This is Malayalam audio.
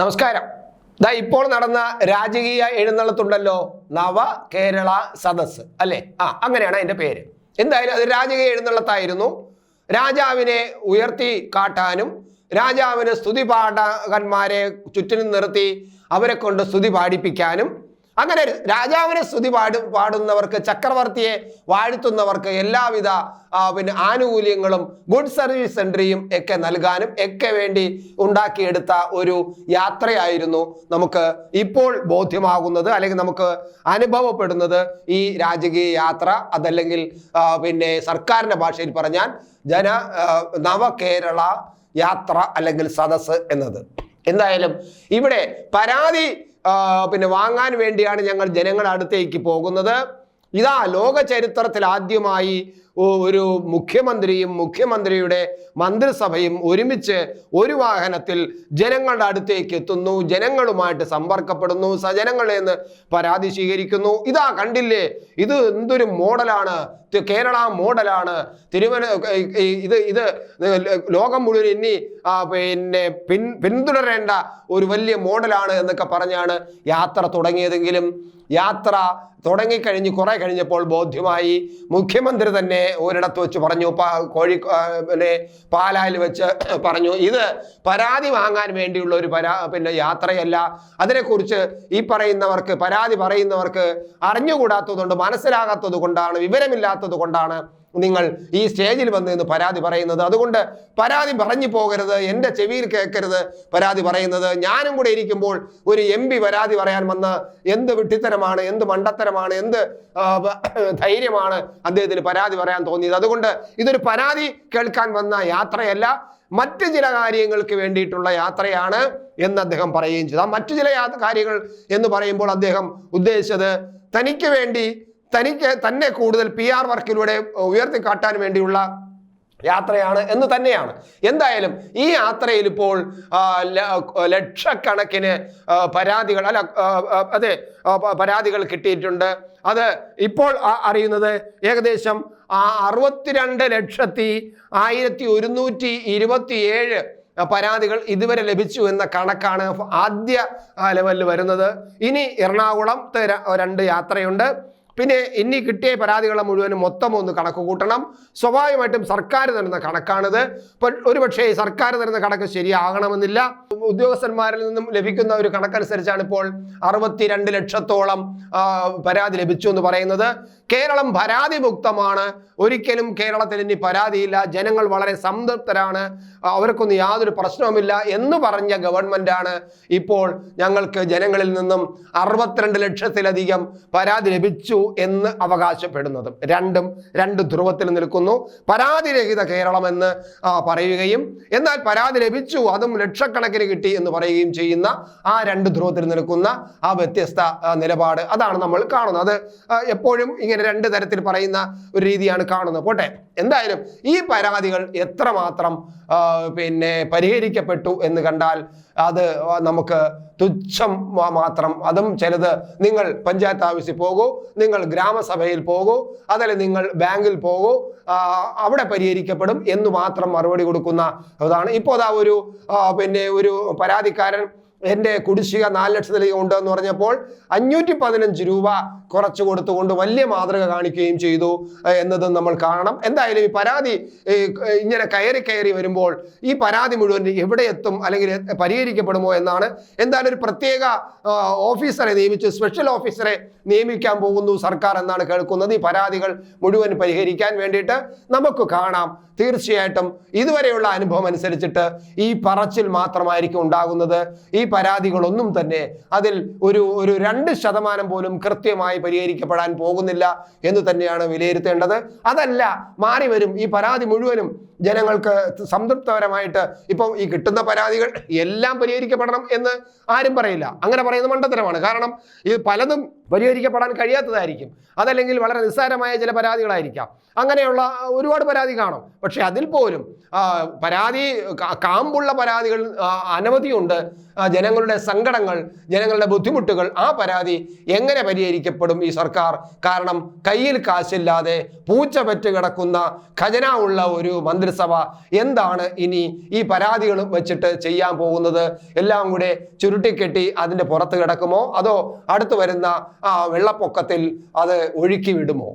നമസ്കാരം. ദാ ഇപ്പോൾ നടന്ന രാജകീയ എഴുന്നള്ളത്തുണ്ടല്ലോ നവ കേരള സദസ് അല്ലേ? ആ അങ്ങനെയാണ് അതിന്റെ പേര്. എന്തായാലും അത് രാജകീയ എഴുന്നള്ളത്തായിരുന്നു. രാജാവിനെ ഉയർത്തി കാട്ടാനും രാജാവിന് സ്തുതി പാഠകന്മാരെ ചുറ്റിനും നിർത്തി അവരെ കൊണ്ട് സ്തുതി പാടിപ്പിക്കാനും അങ്ങനെ രാജാവിനെ സ്തുതി പാടും പാടുന്നവർക്ക് ചക്രവർത്തിയെ വാഴ്ത്തുന്നവർക്ക് എല്ലാവിധ പിന്നെ ആനുകൂല്യങ്ങളും ഗുഡ് സർവീസ് എൻട്രിയും ഒക്കെ നൽകാനും ഒക്കെ വേണ്ടി ഉണ്ടാക്കിയെടുത്ത ഒരു യാത്രയായിരുന്നു നമുക്ക് ഇപ്പോൾ ബോധ്യമാകുന്നത് അല്ലെങ്കിൽ നമുക്ക് അനുഭവപ്പെടുന്നത് ഈ രാജകീയ യാത്ര. അതല്ലെങ്കിൽ പിന്നെ സർക്കാരിന്റെ ഭാഷയിൽ പറഞ്ഞാൽ ജന നവകേരള യാത്ര അല്ലെങ്കിൽ സദസ് എന്നത്. എന്തായാലും ഇവിടെ പരാതി പിന്നെ വാങ്ങാൻ വേണ്ടിയാണ് ഞങ്ങൾ ജനങ്ങളുടെ അടുത്തേക്ക് പോകുന്നത്. ഇതാ ലോക ചരിത്രത്തിൽ ആദ്യമായി ഒരു മുഖ്യമന്ത്രിയും മുഖ്യമന്ത്രിയുടെ മന്ത്രിസഭയും ഒരുമിച്ച് ഒരു വാഹനത്തിൽ ജനങ്ങളുടെ അടുത്തേക്ക് എത്തുന്നു. ജനങ്ങളുമായിട്ട് സമ്പർക്കപ്പെടുന്നു. സജനങ്ങളിൽ നിന്ന് പരാതി സ്വീകരിക്കുന്നു. ഇതാ കണ്ടില്ലേ? ഇത് എന്തൊരു മോഡലാണ്? കേരള മോഡലാണ്. തിരുവന ഇത് ഇത് ലോകം മുഴുവൻ ഇനി പിന്നെ പിൻ പിന്തുടരേണ്ട ഒരു വലിയ മോഡലാണ് എന്നൊക്കെ പറഞ്ഞാണ് യാത്ര തുടങ്ങിയതെങ്കിലും യാത്ര തുടങ്ങിക്കഴിഞ്ഞ് കുറെ കഴിഞ്ഞപ്പോൾ ബോധ്യമായി. മുഖ്യമന്ത്രി തന്നെ ഒരിടത്ത് വെച്ച് പറഞ്ഞു കോഴി പിന്നെ പാലായിൽ വെച്ച് പറഞ്ഞു. ഇത് പരാതി വാങ്ങാൻ വേണ്ടിയുള്ള ഒരു പരാ പിന്നെ യാത്രയല്ല. അതിനെക്കുറിച്ച് ഈ പറയുന്നവർക്ക് പരാതി പറയുന്നവർക്ക് അറിഞ്ഞുകൂടാത്തതുകൊണ്ട് മനസ്സിലാകാത്തത് കൊണ്ടാണ് വിവരമില്ലാത്തത് കൊണ്ടാണ് നിങ്ങൾ ഈ സ്റ്റേജിൽ വന്ന് നിന്ന് പരാതി പറയുന്നത്. അതുകൊണ്ട് പരാതി പറഞ്ഞു പോകരുത് എന്റെ ചെവിയിൽ കേൾക്കരുത് പരാതി പറയുന്നത്. ഞാനും കൂടെ ഇരിക്കുമ്പോൾ ഒരു എം പി പരാതി പറയാൻ വന്ന് എന്ത് വിട്ടിത്തരമാണ് എന്ത് മണ്ടത്തരമാണ് എന്ത് ധൈര്യമാണ് അദ്ദേഹത്തിന് പരാതി പറയാൻ തോന്നിയത്. അതുകൊണ്ട് ഇതൊരു പരാതി കേൾക്കാൻ വന്ന യാത്രയല്ല മറ്റ് ചില കാര്യങ്ങൾക്ക് വേണ്ടിയിട്ടുള്ള യാത്രയാണ് എന്ന് അദ്ദേഹം പറയുകയും ചെയ്തു. ആ മറ്റു ചില കാര്യങ്ങൾ എന്ന് പറയുമ്പോൾ അദ്ദേഹം ഉദ്ദേശിച്ചത് തനിക്ക് വേണ്ടി തനിക്ക് തന്നെ കൂടുതൽ പി ആർ വർക്കിലൂടെ ഉയർത്തിക്കാട്ടാൻ വേണ്ടിയുള്ള യാത്രയാണ് എന്ന് തന്നെയാണ്. എന്തായാലും ഈ യാത്രയിൽ ഇപ്പോൾ ലക്ഷക്കണക്കിന് പരാതികൾ അല്ല അതെ പരാതികൾ കിട്ടിയിട്ടുണ്ട്. അത് ഇപ്പോൾ അറിയുന്നത് ഏകദേശം അറുപത്തിരണ്ട് ലക്ഷത്തി ആയിരത്തി ഒരുന്നൂറ്റി ഇരുപത്തിയേഴ് പരാതികൾ ഇതുവരെ ലഭിച്ചു എന്ന കണക്കാണ് ആദ്യ ലെവലിൽ വരുന്നത്. ഇനി എറണാകുളം രണ്ട് യാത്രയുണ്ട്. പിന്നെ ഇനി കിട്ടിയ പരാതികളെ മുഴുവനും മൊത്തം ഒന്ന് കണക്ക് കൂട്ടണം. സ്വാഭാവികമായിട്ടും സർക്കാർ തരുന്ന കണക്കാണിത്. ഈ സർക്കാർ തരുന്ന കണക്ക് ശരിയാകണമെന്നില്ല. ഉദ്യോഗസ്ഥന്മാരിൽ നിന്നും ലഭിക്കുന്ന ഒരു കണക്കനുസരിച്ചാണ് ഇപ്പോൾ അറുപത്തിരണ്ട് ലക്ഷത്തോളം പരാതി ലഭിച്ചു എന്ന് പറയുന്നത്. കേരളം പരാതി മുക്തമാണ് ഒരിക്കലും കേരളത്തിൽ ഇനി പരാതിയില്ല. ജനങ്ങൾ വളരെ സംതൃപ്തരാണ്. അവർക്കൊന്നും യാതൊരു പ്രശ്നവുമില്ല എന്ന് പറഞ്ഞ ഗവൺമെന്റാണ് ഇപ്പോൾ ഞങ്ങൾക്ക് ജനങ്ങളിൽ നിന്നും അറുപത്തിരണ്ട് ലക്ഷത്തിലധികം പരാതി ലഭിച്ചു എന്ന് അവകാശപ്പെടുന്നതും രണ്ടും രണ്ട് ധ്രുവത്തിൽ നിൽക്കുന്നു. പരാതിരഹിത കേരളം എന്ന് പറയുകയും എന്നാൽ പരാതി ലഭിച്ചു അതും ലക്ഷക്കണക്കിന് കിട്ടി എന്ന് പറയുകയും ചെയ്യുന്ന ആ രണ്ട് ധ്രുവത്തിൽ നിൽക്കുന്ന ആ വ്യത്യസ്ത നിലപാട് അതാണ് നമ്മൾ കാണുന്നത്. അത് എപ്പോഴും ഇങ്ങനെ രണ്ട് തരത്തിൽ പറയുന്ന ഒരു രീതിയാണ് കാണുന്നത്. പോട്ടെ എന്തായാലും ഈ പരാതികൾ എത്രമാത്രം പിന്നെ പരിഹരിക്കപ്പെട്ടു എന്ന് കണ്ടാൽ അത് നമുക്ക് തുച്ഛം മാത്രം. അതും ചിലത് നിങ്ങൾ പഞ്ചായത്ത് ഓഫീസിൽ പോകൂ നിങ്ങൾ ഗ്രാമസഭയിൽ പോകൂ അതല്ലെ നിങ്ങൾ ബാങ്കിൽ പോകൂ അവിടെ പരിഹരിക്കപ്പെടും എന്ന് മാത്രം മറുപടി കൊടുക്കുന്ന അതാണ്. ഇപ്പോൾ അതാ ഒരു പിന്നെ ഒരു പരാതിക്കാരൻ എന്റെ കുടിശ്ശിക നാല് ലക്ഷത്തിലേക്ക് ഉണ്ടെന്ന് പറഞ്ഞപ്പോൾ അഞ്ഞൂറ്റി പതിനഞ്ച് രൂപ കുറച്ച് കൊടുത്തുകൊണ്ട് വലിയ മാതൃക കാണിക്കുകയും ചെയ്തു. എന്നതും നമ്മൾ കാണണം. എന്തായാലും ഈ പരാതി ഇങ്ങനെ കയറി കയറി വരുമ്പോൾ ഈ പരാതി മുഴുവൻ എവിടെ എത്തും അല്ലെങ്കിൽ പരിഹരിക്കപ്പെടുമോ എന്നാണ് എന്തായാലും ഒരു പ്രത്യേക ഓഫീസറെ നിയമിച്ച് സ്പെഷ്യൽ ഓഫീസറെ നിയമിക്കാൻ പോകുന്നു സർക്കാർ എന്നാണ് കേൾക്കുന്നത്. ഈ പരാതികൾ മുഴുവൻ പരിഹരിക്കാൻ വേണ്ടിയിട്ട് നമുക്ക് കാണാം. തീർച്ചയായിട്ടും ഇതുവരെയുള്ള അനുഭവം അനുസരിച്ചിട്ട് ഈ പറച്ചിൽ മാത്രമായിരിക്കും ഉണ്ടാകുന്നത്. ഈ പരാതികളൊന്നും തന്നെ അതിൽ ഒരു ഒരു രണ്ട് ശതമാനം പോലും കൃത്യമായി പരിഹരിക്കപ്പെടാൻ പോകുന്നില്ല എന്ന് തന്നെയാണ് വിലയിരുത്തേണ്ടത്. അതല്ല മാറി വരും. ഈ പരാതി മുഴുവനും ജനങ്ങൾക്ക് സംതൃപ്തപരമായിട്ട് ഇപ്പം ഈ കിട്ടുന്ന പരാതികൾ എല്ലാം പരിഹരിക്കപ്പെടണം എന്ന് ആരും പറയില്ല. അങ്ങനെ പറയുന്ന മണ്ടത്തരമാണ്. കാരണം ഇത് പലതും പരിഹരിക്കപ്പെടാൻ കഴിയാത്തതായിരിക്കും. അതല്ലെങ്കിൽ വളരെ നിസ്സാരമായ ചില പരാതികളായിരിക്കാം. അങ്ങനെയുള്ള ഒരുപാട് പരാതി കാണും. പക്ഷേ അതിൽ പോലും പരാതി കാമ്പുള്ള പരാതികൾ അനവധിയുണ്ട്. ജനങ്ങളുടെ സങ്കടങ്ങൾ ജനങ്ങളുടെ ബുദ്ധിമുട്ടുകൾ ആ പരാതി എങ്ങനെ പരിഹരിക്കപ്പെടും ഈ സർക്കാർ? കാരണം കയ്യിൽ കാശില്ലാതെ പൂച്ച പെറ്റ് കിടക്കുന്ന ഖജനാവുള്ള ഒരു മന്ത്രിസഭ എന്താണ് ഇനി ഈ പരാതികൾ വെച്ചിട്ട് ചെയ്യാൻ പോകുന്നത്? എല്ലാം കൂടെ ചുരുട്ടിക്കെട്ടി അതിന്റെ പുറത്ത് കിടക്കുമോ? അതോ അടുത്തു വരുന്ന വെള്ളപ്പൊക്കത്തിൽ അത് ഒഴുക്കി വിടുമോ